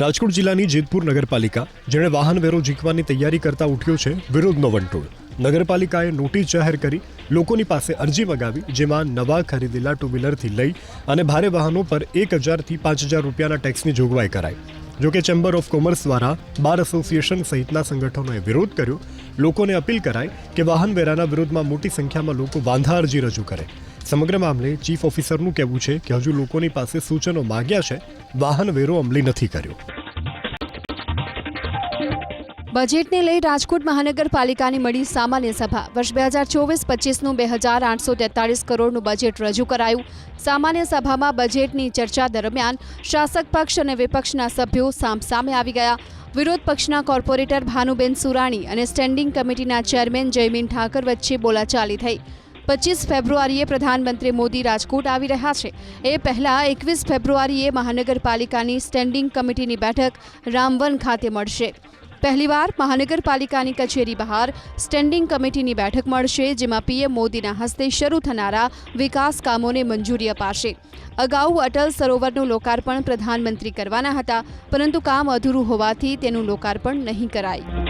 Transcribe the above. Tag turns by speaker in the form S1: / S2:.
S1: રાજકોટ જિલ્લાની જેતપુર નગરપાલિકા, જેણે વાહન વેરો ઝીકવાની તૈયારી કરતા ઉઠ્યો છે, વિરોધનો વંટોળ. નગરપાલિકાએ નોટિસ જાહેર કરી, લોકોની પાસે અરજી મગાવી જેમાં નવા ખરીદેલા ટુ વ્હીલરથી લઈ અને ભારે વાહનો પર એક હજારથી પાંચ હજાર રૂપિયાના ટેક્સની જોગવાઈ કરાઈ. જોકે ચેમ્બર ઓફ કોમર્સ દ્વારા બાર એસોસિએશન સહિતના સંગઠનોએ વિરોધ કર્યો. લોકોને અપીલ કરાઈ કે વાહન વેરાના વિરોધમાં મોટી સંખ્યામાં લોકો વાંધા અરજી રજૂ કરે. સમગ્ર મામલે ચીફ ઓફિસરનું કહેવું છે કે હજુ લોકોની પાસે સૂચનો માગ્યા છે વાહન વેરો અમલી નથી કર્યો.
S2: બજેટને લઈ રાજકોટ મહાનગરપાલિકાની મળી સામાન્ય સભા. વર્ષ બે હજાર ચોવીસ પચીસનું બે હજાર આઠસો તેતાળીસ કરોડનું બજેટ રજૂ કરાયું. સામાન્ય સભામાં બજેટની ચર્ચા દરમિયાન શાસક પક્ષ અને વિપક્ષના સભ્યો સામસામે આવી ગયા. વિરોધ પક્ષના કોર્પોરેટર ભાનુબેન સુરાણી અને સ્ટેન્ડિંગ કમિટીના ચેરમેન જયમીન ઠાકર વચ્ચે બોલાચાલી થઈ. પચીસ ફેબ્રુઆરીએ પ્રધાનમંત્રી મોદી રાજકોટ આવી રહ્યા છે. એ પહેલા એકવીસ ફેબ્રુઆરીએ મહાનગરપાલિકાની સ્ટેન્ડિંગ કમિટીની બેઠક રામવન ખાતે મળશે. પહેલીવાર મહાનગરપાલિકાની કચેરી બહાર સ્ટેન્ડિંગ કમિટીની બેઠક મળશે, જેમાં પીએમ મોદીના હસ્તે શરૂ થનારા વિકાસ કામોને મંજૂરી અપાશે. અગાઉ અટલ સરોવરનું લોકાર્પણ પ્રધાનમંત્રી કરવાના હતા, પરંતુ કામ અધૂરું હોવાથી તેનું લોકાર્પણ નહીં કરાય.